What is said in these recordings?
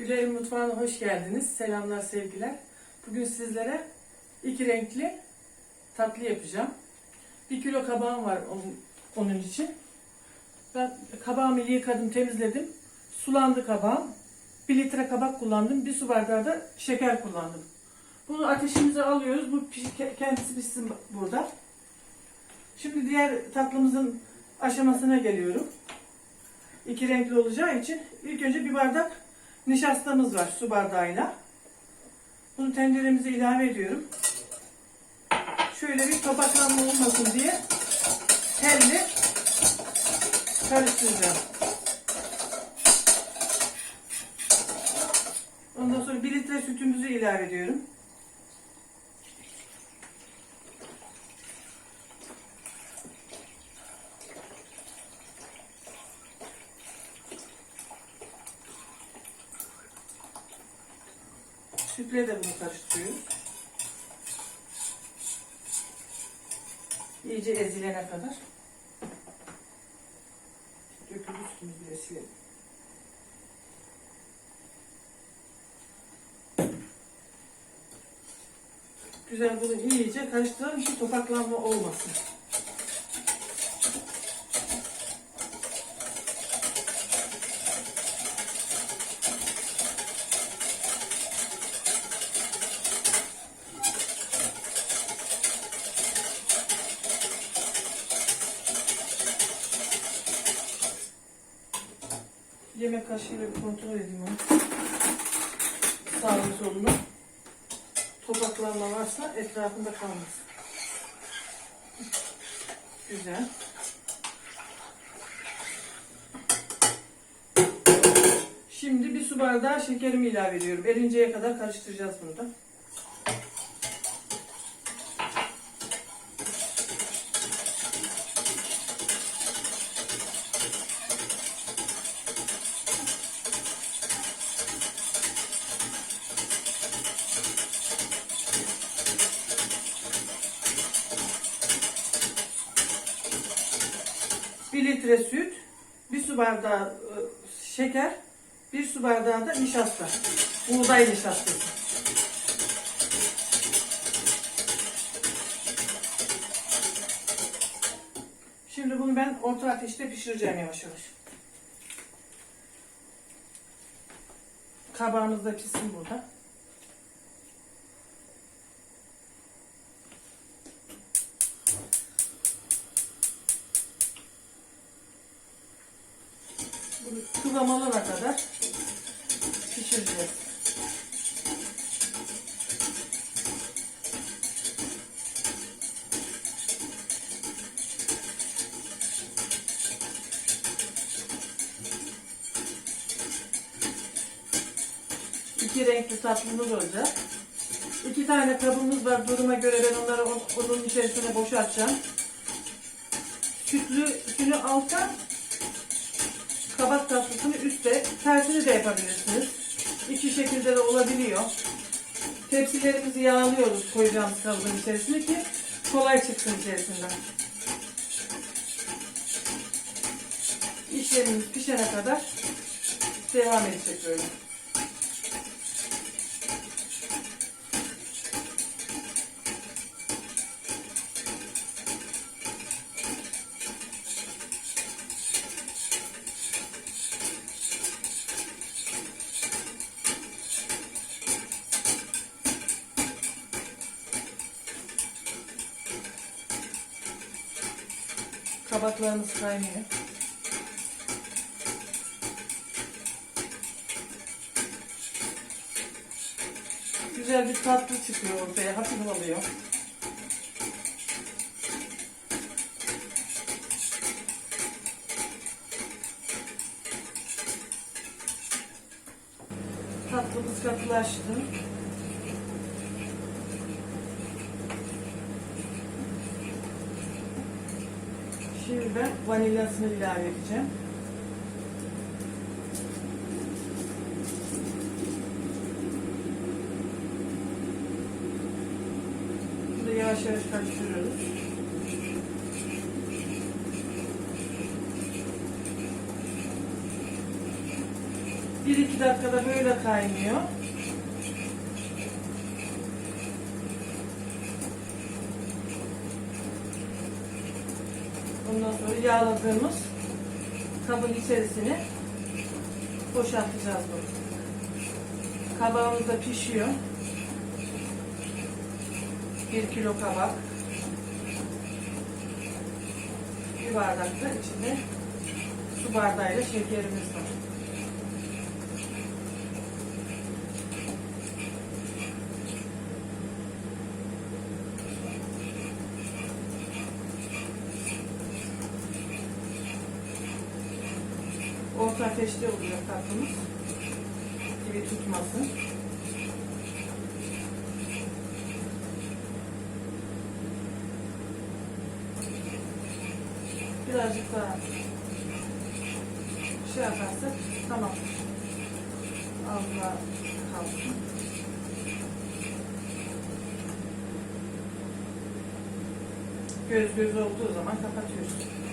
Gülay'ın mutfağına hoş geldiniz. Selamlar, sevgiler. Bugün sizlere iki renkli tatlı yapacağım. Bir kilo kabağım var onun, onun için. Ben kabağımı yıkadım, temizledim. Sulandı kabağım. Bir litre kabak kullandım. Bir su bardağı da şeker kullandım. Bunu ateşimize alıyoruz. Bu kendisi pişsin burada. Şimdi diğer tatlımızın aşamasına geliyorum. İki renkli olacağı için ilk önce bir bardak nişastamız var su bardağıyla. Bunu tenceremize ilave ediyorum. Şöyle bir topaklanma olmasın diye telle karıştıracağım. Ondan sonra bir litre sütümüzü ilave ediyorum. Sütle de bunu karıştırıyoruz. İyice ezilene kadar. Dökülü sütümüzü bile silelim. Güzel bunu iyice karıştıralım ki topaklanma olmasın. Yemek kaşığıyla bir kontrol edeyim onu. Sağını solunu. Topaklanma varsa etrafında kalmasın. Güzel. Şimdi bir su bardağı şekerimi ilave ediyorum. Erinceye kadar karıştıracağız bunu da. Litre süt, bir su bardağı e, şeker, bir su bardağı da nişasta. Buğday nişastası. Şimdi bunu ben orta ateşte pişireceğim yavaş yavaş. Kabağımız da pişsin burada. Bunu kıvam alana kadar pişireceğiz. İki renkli tatlımız olacak. İki tane kabımız var. Duruma göre ben onları o- onun içerisine boşaltacağım. Sütlüsünü alta, kabak tatlısını üstte, tersini de yapabilirsiniz. İki şekilde de olabiliyor. Tepsilerimizi yağlıyoruz koyacağımız kabın içerisine ki kolay çıksın içerisinden. İşlemimiz pişene kadar devam edecek böyle. Kabaklarımız kaynıyor. Güzel bir tatlı çıkıyor ortaya. Hafif oluyor. Tatlımız katılaştı. Şimdi ben vanilyasını ilave edeceğim. Bunu yavaş yavaş karıştırıyoruz. Bir iki 2 dakikada böyle kaynıyor. Ondan sonra yağladığımız kabın içerisine boşaltacağız bunu. Kabağımız da pişiyor. 1 kilo kabak. Bir bardak da içinde su bardağıyla şekerimiz var. Orta ateşte oluyor tatlımız. Gibi tutmasın. Birazcık daha şey yaparsak tamam. Allah kalsın. Göz göz olduğu zaman kapatıyoruz.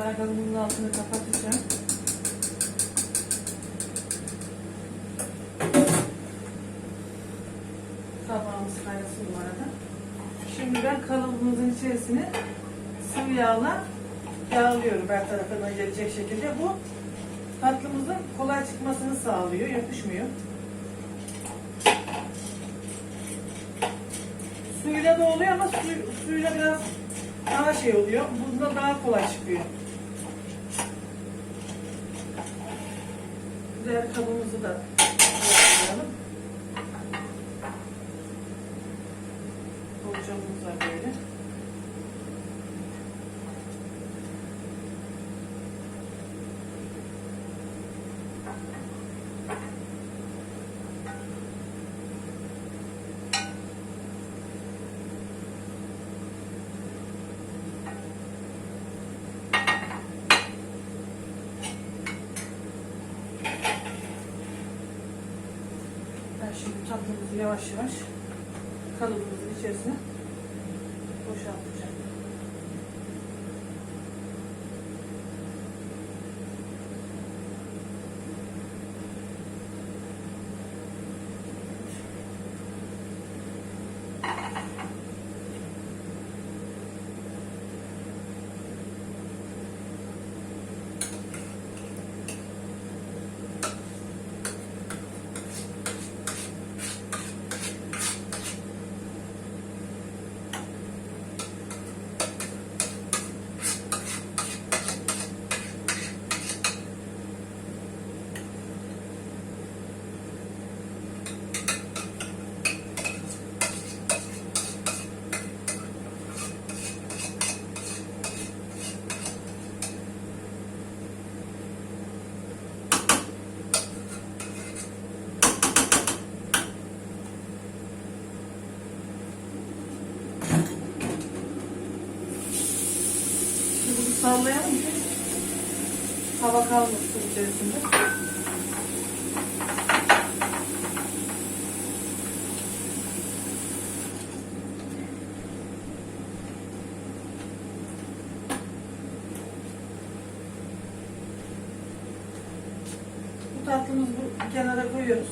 Şimdi ayakkabımın altını kapatacağım. Tabağımız kaynasın bu arada. Şimdi ben kalıbımızın içerisine sıvı yağla yağlıyorum her tarafına gelecek şekilde. Bu tatlımızın kolay çıkmasını sağlıyor, yapışmıyor. Suyla da oluyor ama su, suyla biraz daha şey oluyor. Bunda daha kolay çıkıyor. Diğer kabımızı da yapalım. Borcamımız var böyle. Ben şimdi tatlımızı yavaş yavaş kalıbımızın içerisine boşaltacağım. Sallayalım ki hava kalmasın içerisinde. Bu tatlımızı bu kenara koyuyoruz.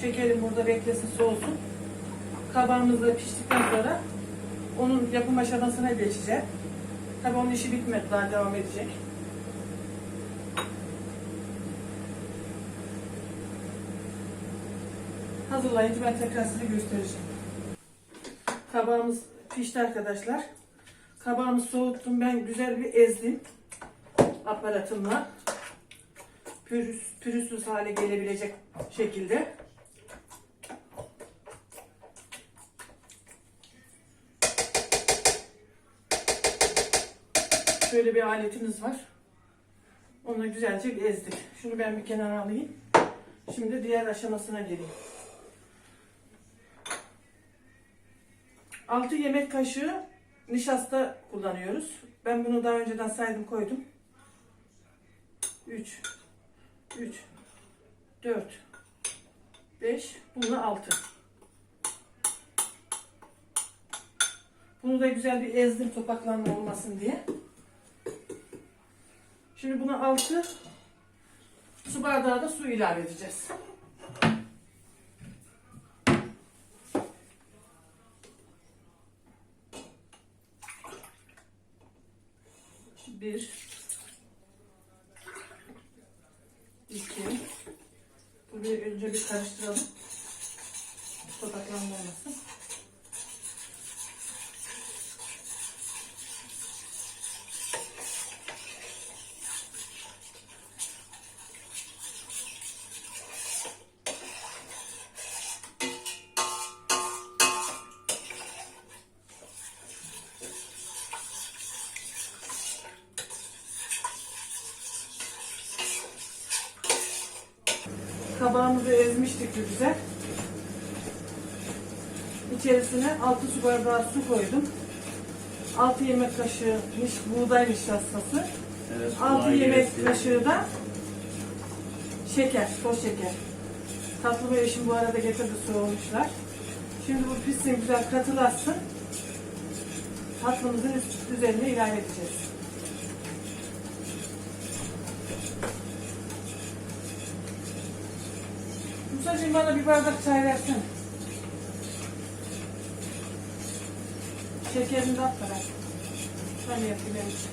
Şekerim burada beklesin soğusun. Kabağımız piştikten sonra onun yapım aşamasına geçeceğiz. Tabii onun işi bitmedi daha devam edecek. Hazırlayınca ben tekrar size göstereceğim. Kabağımız pişti arkadaşlar. Kabağımı soğuttum. Ben güzel bir ezdim. Aparatımla. Pürüz, pürüzsüz hale gelebilecek şekilde. Şöyle bir aletimiz var. Onu güzelce ezdik. Şunu ben bir kenara alayım. Şimdi diğer aşamasına geleyim. 6 yemek kaşığı nişasta kullanıyoruz. Ben bunu daha önceden saydım koydum. 3 3 4 5 bununla 6 Bunu da güzel bir ezdim topaklanma olmasın diye. Şimdi buna 6 su bardağı da su ilave edeceğiz. Bir, iki, bu bir önce bir karıştıralım. Güzel. İçerisine 6 su bardağı su koydum. 6 yemek kaşığı niş, buğday nişastası. Evet, 6 kolay yemek gelsin. kaşığı da şeker, toz şeker. Tatlı eşim bu arada getirdi soğumuşlar. Şimdi bu pişsin güzel katılaşsın. Tatlımızın üzerine ilave edeceğiz. Musacığım bana bir bardak çay versene. Şekerini de at bana. Ben yapayım benim için.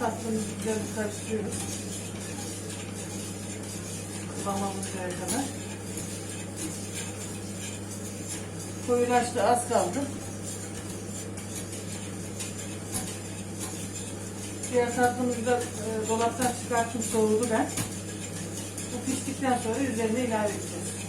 Tatlımızı karıştırıyoruz. Kıvamamıncaya kadar. Koyulaştı az kaldı. Diğer tatlımızı da e, dolaptan çıkarttım soğudu ben. Bu piştikten sonra üzerine ilave edeceğiz.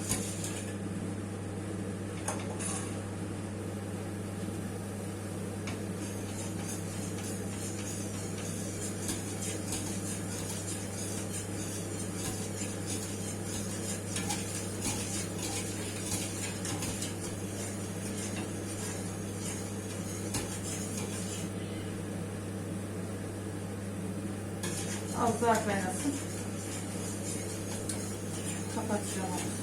Az daha kaynasın. Kapatacağım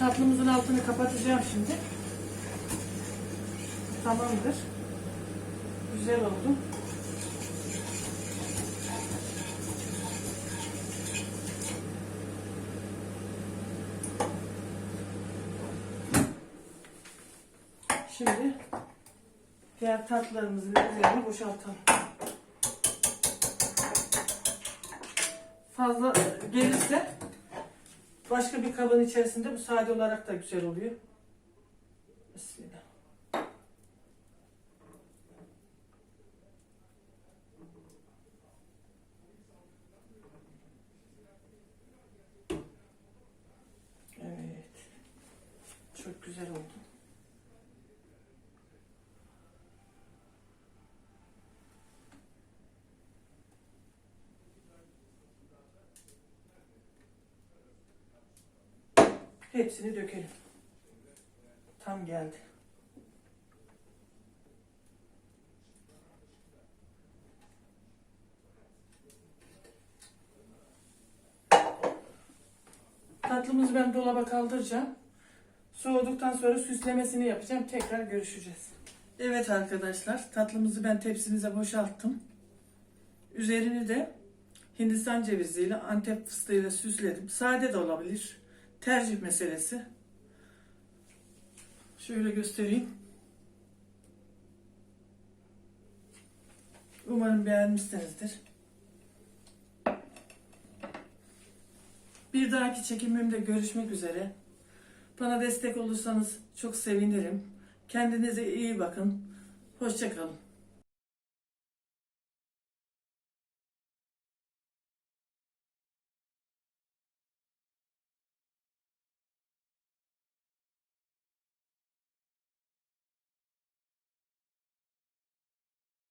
tatlımızın altını kapatacağım şimdi. Tamamdır. Güzel oldu. Şimdi Diğer tatlılarımızın üzerine boşaltalım. Fazla gelirse başka bir kabın içerisinde bu sade olarak da güzel oluyor. Bismillah. Evet. Çok güzel oldu. Hepsini dökelim. Tam geldi. Tatlımızı ben dolaba kaldıracağım. Soğuduktan sonra süslemesini yapacağım. Tekrar görüşeceğiz. Evet arkadaşlar, tatlımızı ben tepsimize boşalttım. Üzerini de Hindistan ceviziyle, Antep fıstığıyla süsledim. Sade de olabilir. Tercih meselesi. Şöyle göstereyim. Umarım beğenmişsinizdir. Bir dahaki çekimimde görüşmek üzere. Bana destek olursanız çok sevinirim. Kendinize iyi bakın. Hoşçakalın.